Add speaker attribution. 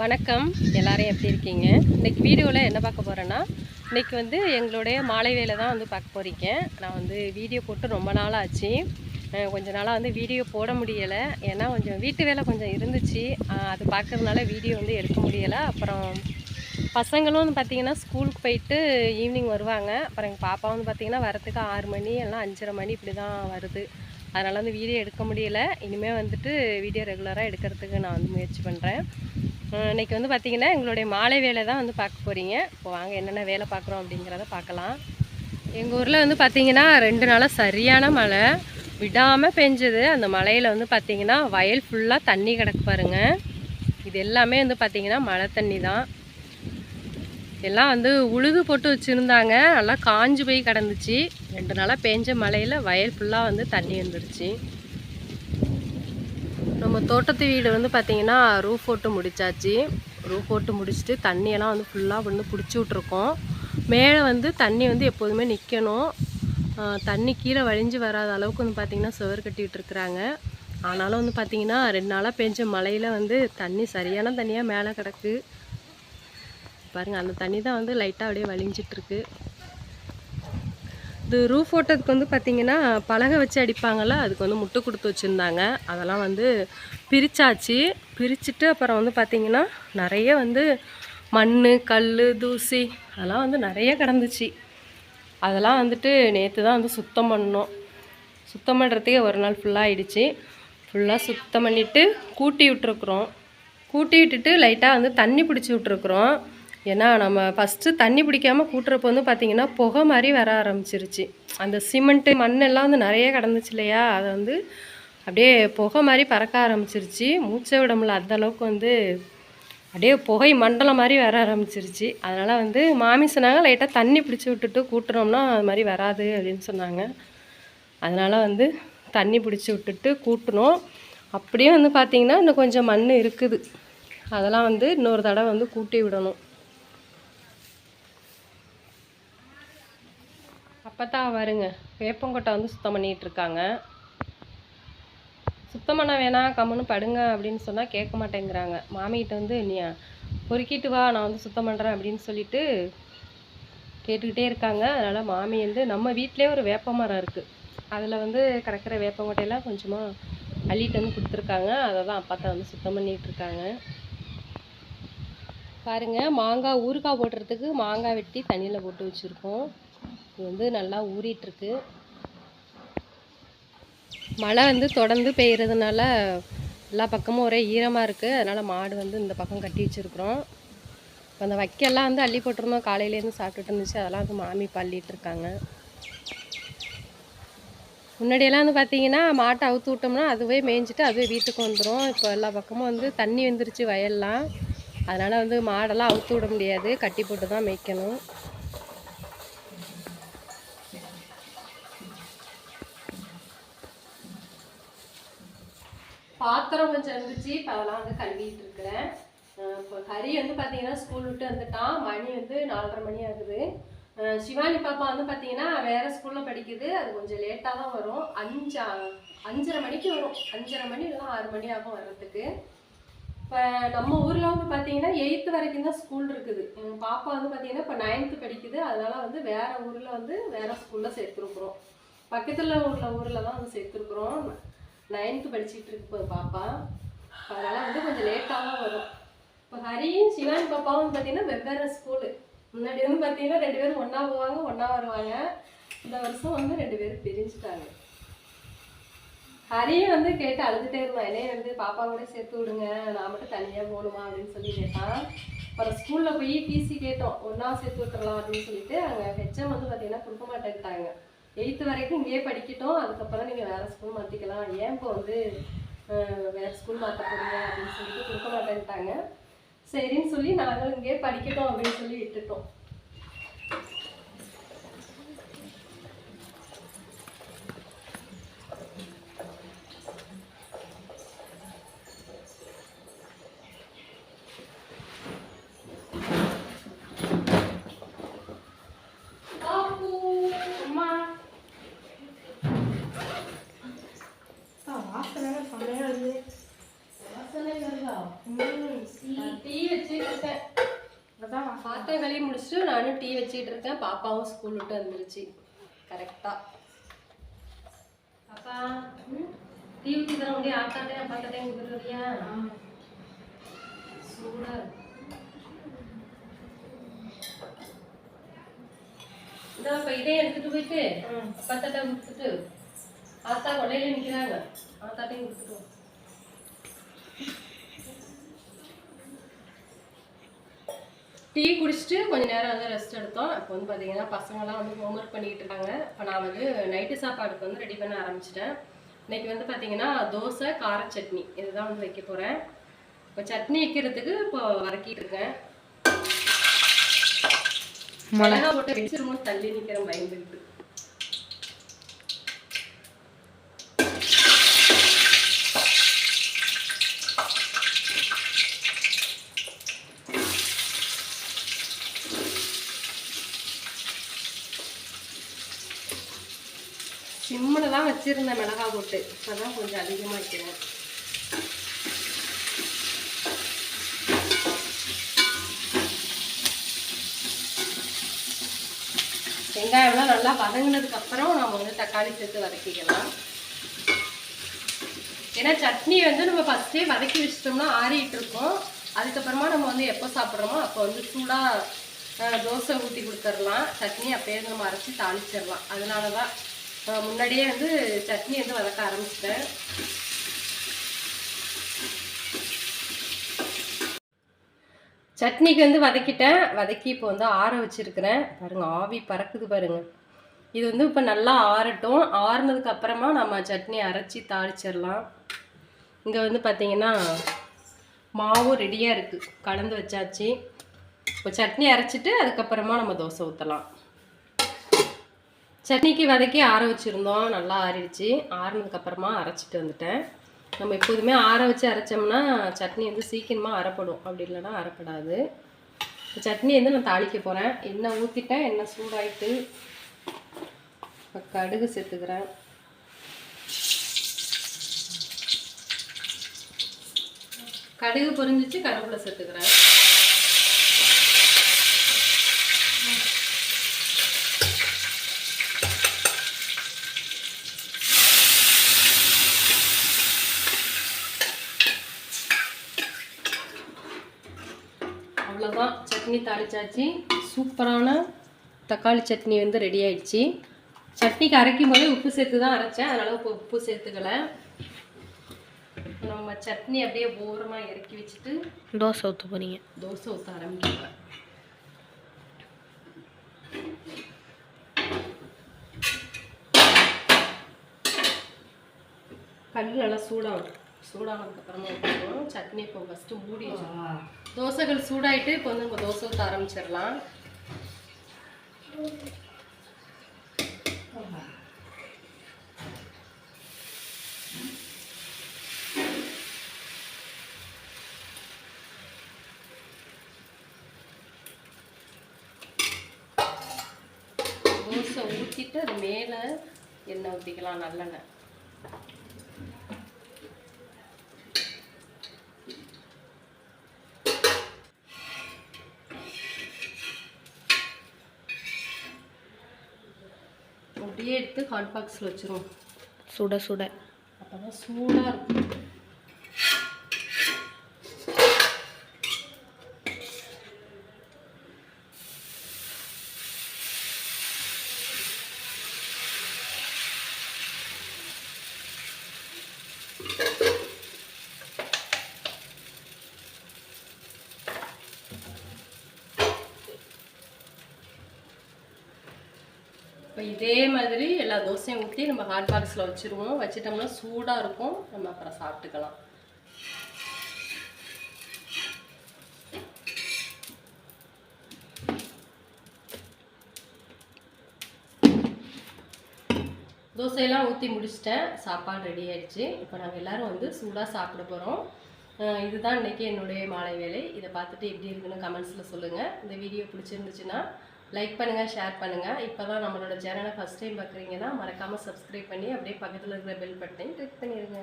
Speaker 1: வணக்கம். எல்லாரும் எப்படி இருக்கீங்க? இன்னைக்கு வீடியோவில் என்ன பார்க்க போகிறேன்னா இன்னைக்கு வந்து எங்களுடைய மாலை வேலை தான் வந்து பார்க்க போகிறீங்க நான் வந்து வீடியோ போட்டு ரொம்ப நாள் ஆச்சு கொஞ்ச நாளாக வந்து வீடியோ போட முடியலை. ஏன்னா கொஞ்சம் வீட்டு வேலை கொஞ்சம் இருந்துச்சு. அது பார்க்கறதுனால வீடியோ வந்து எடுக்க முடியலை. அப்புறம் பசங்களும் வந்து பார்த்திங்கன்னா ஸ்கூலுக்கு போயிட்டு ஈவினிங் வருவாங்க. அப்புறம் எங்கள் பாப்பா வந்து பார்த்திங்கன்னா வரத்துக்கு ஆறு மணி எல்லாம் அஞ்சரை மணி இப்படி தான் வருது. அதனால் வந்து வீடியோ எடுக்க முடியல. இனிமேல் வந்துட்டு வீடியோ ரெகுலராக எடுக்கிறதுக்கு நான் வந்து முயற்சி பண்ணுறேன் இன்றைக்கி வந்து பார்த்திங்கன்னா எங்களுடைய மாலை வேலை தான் வந்து பார்க்க போகிறீங்க இப்போ வாங்க என்னென்ன வேலை பார்க்குறோம் அப்படிங்கிறத பார்க்கலாம். எங்கள் ஊரில் வந்து பார்த்திங்கன்னா ரெண்டு நாளாக சரியான மழை. விடாமல் பெஞ்சது. அந்த மலையில் வந்து பார்த்திங்கன்னா வயல் ஃபுல்லாக தண்ணி கிடக்கு பாருங்க. இது எல்லாமே வந்து பார்த்திங்கன்னா மழை தண்ணி தான் எல்லாம் வந்து உழுது போட்டு வச்சுருந்தாங்க. நல்லா காஞ்சு போய் கிடந்துச்சு. ரெண்டு நாளாக பேஞ்ச மழையில் வயல் ஃபுல்லாக வந்து தண்ணி வந்துடுச்சு நம்ம தோட்டத்து வீடு வந்து பார்த்திங்கன்னா ரூஃப் போட்டு முடிச்சாச்சு. ரூஃப் போட்டு முடிச்சுட்டு தண்ணியெல்லாம் வந்து ஃபுல்லாக வந்து பிடிச்சி விட்ருக்கோம் மேலே வந்து தண்ணி வந்து எப்போதுமே நிற்கணும் தண்ணி கீழே வழிஞ்சு வராத அளவுக்கு வந்து பார்த்திங்கன்னா சுவர் கட்டிகிட்ருக்குறாங்க ஆனாலும் வந்து பார்த்திங்கன்னா ரெண்டு நாளாக பெஞ்ச மழையில் வந்து தண்ணி சரியான தண்ணியாக மேலே கிடக்கு. பாருங்கள் அந்த தண்ணி தான் வந்து லைட்டாக அப்படியே வழிஞ்சிட்ருக்கு இது ரூஃப் ஓட்டத்துக்கு வந்து பார்த்திங்கன்னா பலகை வச்சு அடிப்பாங்கள்ல அதுக்கு வந்து முட்டு கொடுத்து வச்சுருந்தாங்க. அதெல்லாம் வந்து பிரித்தாச்சு பிரிச்சுட்டு அப்புறம் வந்து பார்த்திங்கன்னா நிறைய வந்து மண் கல் தூசி அதெல்லாம் வந்து நிறைய கிடந்துச்சு. அதெல்லாம் வந்துட்டு நேற்று தான் வந்து சுத்தம் பண்ணோம். சுத்தம் பண்ணுறதுக்கே ஒரு நாள் ஃபுல்லாக ஆகிடுச்சு ஃபுல்லாக சுத்தம் பண்ணிவிட்டு கூட்டி விட்டுருக்குறோம். கூட்டி விட்டுட்டு லைட்டாக வந்து தண்ணி பிடிச்சி விட்ருக்குறோம் ஏன்னா நம்ம ஃபஸ்ட்டு தண்ணி பிடிக்காமல் கூட்டுறப்போ வந்து பார்த்திங்கன்னா புகை மாதிரி வர ஆரம்பிச்சிருச்சு. அந்த சிமெண்ட்டு மண்ணெல்லாம் வந்து நிறைய கிடந்துச்சு இல்லையா? அதை வந்து அப்படியே புகை மாதிரி பறக்க ஆரம்பிச்சிருச்சு. மூச்சை விட முடியல. அந்த அளவுக்கு வந்து அப்படியே புகை மண்டலம் மாதிரி வர ஆரம்பிச்சிருச்சு. அதனால் வந்து மாமி சொன்னாங்க லைட்டாக தண்ணி பிடிச்சி விட்டுட்டு கூட்டுறோம்னா அது மாதிரி வராது அப்படின்னு சொன்னாங்க. அதனால் வந்து தண்ணி பிடிச்சி விட்டுட்டு கூட்டினோம். அப்படியே வந்து பார்த்திங்கன்னா இன்னும் கொஞ்சம் மண் இருக்குது. அதெல்லாம் வந்து இன்னொரு தடவை வந்து கூட்டி விடணும். அப்போ தான் வருங்க. வேப்பங்கொட்டை வந்து சுத்தம் பண்ணிகிட்டு இருக்காங்க சுத்தம் பண்ண வேணாம் கம்முன்னு படுங்க அப்படின்னு சொன்னால் கேட்க மாட்டேங்கிறாங்க. மாமிகிட்ட வந்து நீ பொறுக்கிட்டு வா நான் வந்து சுத்தம் பண்ணுறேன் அப்படின்னு சொல்லிட்டு கேட்டுக்கிட்டே இருக்காங்க. அதனால் மாமி வந்து நம்ம வீட்டிலே ஒரு வேப்ப மரம் இருக்குது அதில் வந்து கிடக்கிற வேப்பங்கொட்டையெல்லாம் கொஞ்சமாக அள்ளிட்டு வந்து கொடுத்துருக்காங்க. அதை தான் அப்பா தான் வந்து சுத்தம் பண்ணிகிட்டு இருக்காங்க மாங்காய் ஊறுகாய் போடுறதுக்கு மாங்காய் வெட்டி தண்ணியில் போட்டு வச்சுருக்கோம். இது வந்து நல்லா ஊறிட்டுருக்கு. மழை வந்து தொடர்ந்து பெய்கிறதுனால எல்லா பக்கமும் ஒரே ஈரமாக இருக்குது அதனால் மாடு வந்து இந்த பக்கம் கட்டி வச்சுருக்குறோம். இப்போ அந்த வைக்கெல்லாம் வந்து அள்ளி போட்டிருந்தோம். காலையிலேருந்து சாப்பிட்டுட்டு இருந்துச்சு. அதெல்லாம் வந்து மாமி பள்ளிட்டுருக்காங்க இருக்காங்க. முன்னாடியெல்லாம் வந்து பார்த்தீங்கன்னா மாட்டை அவுத்து விட்டோம்னா அதுவே மேய்ஞ்சிட்டு அதுவே வீட்டுக்கு வந்துடும் இப்போ எல்லா பக்கமும் வந்து தண்ணி வந்துருச்சு வயல்லாம். அதனால் வந்து மாடெல்லாம் அவுத்து விட முடியாது. கட்டி போட்டு தான் மேய்க்கணும். பாத்திரம் கொஞ்சம் இருந்துச்சு இப்போ அதெல்லாம் வந்து கழுவிட்டு இருக்கிறேன். இப்போ ஹரி வந்து பார்த்தீங்கன்னா ஸ்கூல் விட்டு வந்துட்டான். மணி வந்து நாலரை மணி ஆகுது. சிவானி பாப்பா வந்து பார்த்தீங்கன்னா வேறு ஸ்கூலில் படிக்குது. அது கொஞ்சம் லேட்டாக தான் வரும். அஞ்சு அஞ்சரை மணிக்கு வரும். அஞ்சரை மணி இல்லைனா ஆறு மணி ஆகும் வர்றதுக்கு. இப்போ நம்ம ஊரில் வந்து பார்த்தீங்கன்னா எயித்து வரைக்கும் தான் ஸ்கூல் இருக்குது. எங்கள் பாப்பா வந்து பார்த்தீங்கன்னா இப்போ நைன்த்து படிக்குது. அதனால் வந்து வேறு ஊரில் வந்து வேறு ஸ்கூலில் சேர்த்துருக்குறோம். பக்கத்தில் உள்ள ஊரில் தான் வந்து சேர்த்துருக்குறோம். நைன்த்து படிச்சுட்டு இருக்கு இப்போ பாப்பா அதனால் வந்து கொஞ்சம் லேட்டாக வரும். இப்போ ஹரியும் சிவான் பாப்பாவும் பார்த்தீங்கன்னா வெவ்வேறு ஸ்கூலு முன்னாடி வந்து பார்த்தீங்கன்னா ரெண்டு பேரும் ஒன்றா போவாங்க ஒன்றா வருவாங்க. இந்த வருஷம் வந்து ரெண்டு பேரும் பிரிஞ்சுட்டாங்க. ஹரியும் வந்து கேட்டு அழுதுகிட்டே இருந்தான். என்னைய வந்து பாப்பா கூட சேர்த்து விடுங்க நான் மட்டும் தனியாக போகணுமா? அப்படின்னு சொல்லி கேட்டான். அப்புறம் ஸ்கூலில் போய் டிசி கேட்டோம். ஒன்றா சேர்த்து விட்டுறலாம் அப்படின்னு சொல்லிட்டு அங்கே ஹெச்எம் வந்து பார்த்தீங்கன்னா கொடுக்க மாட்டேன்ட்டாங்க. எயித்து வரைக்கும் இங்கேயே படிக்கட்டும். அதுக்கப்புறம் நீங்கள் வேறு ஸ்கூல் மாற்றிக்கலாம் ஏன் இப்போ வந்து வேறு ஸ்கூல் மாற்ற போறீங்க அப்படின்னு சொல்லிட்டு கொடுக்க மாட்டேன்ட்டாங்க. சரின்னு சொல்லி நாங்களும் இங்கேயே படிக்கட்டும் அப்படின்னு சொல்லி விட்டுட்டோம். டீ இருக்கேன்
Speaker 2: அதான்
Speaker 1: பாத்திரம் கழுவி முடிச்சுட்டு நானும் டீ வச்சுட்டு இருக்கேன் பாப்பாவும் ஸ்கூல் விட்டு வந்துருச்சு. கரெக்டா பாப்பா ம், டீ ஊற்றி தர முடியும் ஆட்டாட்டையும் அப்பாட்டாட்டையும் கொடுக்குறியா சூடா இந்த இப்ப இதே எடுத்துட்டு போயிட்டு அப்பாத்தாட்ட கொடுத்துட்டு ஆத்தா கொள்ளையில நிக்கிறாங்க. ஆத்தாட்டையும் கொடுத்துட்டு டீ குடிச்சிட்டு கொஞ்ச நேரம் வந்து ரெஸ்ட் எடுத்தோம். இப்போ வந்து பார்த்தீங்கன்னா பசங்களாம் வந்து ஹோம்ஒர்க் பண்ணிக்கிட்டு இருக்காங்க. இப்போ நான் வந்து நைட்டு சாப்பாடுக்கு வந்து ரெடி பண்ண ஆரம்பிச்சிட்டேன். இன்னைக்கு வந்து பார்த்தீங்கன்னா தோசை கார சட்னி. இதுதான் வந்து வைக்க போகிறேன் இப்போ சட்னி வைக்கிறதுக்கு இப்போ வதக்கிட்டு இருக்கேன். மிளகா. போட்டு வெடிச்சிருமோ தள்ளி நிற்கிறேன் பயந்துக்கிட்டு சிம்மில் தான் வச்சுருந்தேன் மிளகா போட்டு இப்போ தான் கொஞ்சம் அதிகமாக வைக்கிறேன். வெங்காயம்லாம் நல்லா வதங்கினதுக்கு அப்புறம் நம்ம வந்து தக்காளி சேர்த்து வதக்கிக்கலாம். ஏன்னா சட்னி வந்து நம்ம ஃபஸ்ட்டே வதக்கி வச்சிட்டோம்னா ஆறிட்டு இருக்கும். அதுக்கப்புறமா நம்ம வந்து எப்போ சாப்பிட்றோமோ அப்போ வந்து சூடாக தோசை ஊற்றி கொடுத்துடலாம். சட்னி அப்பயே நம்ம அரைச்சி தாளிச்சிடலாம். அதனால தான் முன்னாடியே வந்து சட்னி வந்து வதக்க ஆரம்பிச்சிட்டேன். சட்னிக்கு வந்து வதக்கிட்டேன். வதக்கி இப்போ வந்து ஆற வச்சுருக்கிறேன். பாருங்கள் ஆவி பறக்குது பாருங்கள் இது வந்து இப்போ நல்லா ஆறட்டும். ஆறுனதுக்கு அப்புறமா நம்ம சட்னி அரைச்சி தாளிச்சிடலாம். இங்கே வந்து பார்த்திங்கன்னா மாவும் ரெடியாக இருக்குது கலந்து வச்சாச்சு. இப்போ சட்னி அரைச்சிட்டு அதுக்கப்புறமா நம்ம தோசை ஊற்றலாம் சட்னிக்கு வதக்கி ஆற வச்சுருந்தோம். நல்லா ஆறிடுச்சு. ஆறுனதுக்கு அப்புறமா அரைச்சிட்டு வந்துட்டேன். நம்ம எப்போதுமே ஆற வச்சு அரைச்சோம்னா சட்னி வந்து சீக்கிரமாக அரைப்படும். அப்படி இல்லைன்னா அரைப்படாது. சட்னி வந்து நான் தாளிக்க போகிறேன் எண்ணெய் ஊற்றிட்டேன் எண்ணெய் சூடாயிட்டு இப்போ கடுகு சேர்த்துக்கிறேன். கடுகு பொரிஞ்சிச்சு. கருவேப்பிலை சேர்த்துக்கிறேன். அவ்வளோதான் சட்னி தாளிச்சாச்சு சூப்பரான தக்காளி சட்னி வந்து ரெடி ஆயிடுச்சு. சட்னிக்கு அரைக்கும் போதே உப்பு சேர்த்து தான் அரைச்சேன். அதனால இப்போ உப்பு சேர்த்துக்கல. நம்ம சட்னி அப்படியே ஓரமாக இறக்கி வச்சுட்டு
Speaker 2: தோசை ஊற்ற போறீங்க.
Speaker 1: தோசை ஊற்ற ஆரம்பிக்கிறேன். கல் நல்லா சூடாகும். சூடானதுக்கு அப்புறமா சட்னி இப்போ ஃபஸ்ட்டு மூடி வச்சிடணும். தோசைகள் சூடாயிட்டு இப்போ வந்து நம்ம தோசை ஊற்ற ஆரம்பிச்சிடலாம். தோசை ஊற்றிட்டு அது மேலே எண்ணெய் ஊற்றிக்கலாம் நல்லெண்ணெய். அப்படியே எடுத்து ஹாட் பாக்ஸில் வச்சிருவோம்
Speaker 2: சுட சுட.
Speaker 1: அப்போ தான் சூடாக இருக்கும். இப்போ இதே மாதிரி எல்லா தோசையும் ஊற்றி நம்ம ஹாட் பாக்ஸில் வச்சுருவோம். வச்சிட்டோம்னா சூடாக இருக்கும். நம்ம அப்புறம் சாப்பிட்டுக்கலாம். தோசையெல்லாம் ஊற்றி முடிச்சிட்டேன். சாப்பாடு ரெடி ஆகிடுச்சு இப்போ நாங்கள் எல்லாரும் வந்து சூடாக சாப்பிட போகிறோம் இதுதான் இன்னைக்கு என்னுடைய மாலை வேலை. இதை பார்த்துட்டு எப்படி இருக்குன்னு கமெண்ட்ஸில் சொல்லுங்கள் இந்த வீடியோ பிடிச்சிருந்துச்சுன்னா லைக் பண்ணுங்கள் ஷேர் பண்ணுங்கள் இப்போ தான் நம்மளோட சேனலை ஃபஸ்ட் டைம் பார்க்குறீங்கன்னா மறக்காமல் சப்ஸ்கிரைப் பண்ணி அப்படியே பக்கத்தில் இருக்கிற பெல் பட்டனையும் கிளிக் பண்ணிடுங்க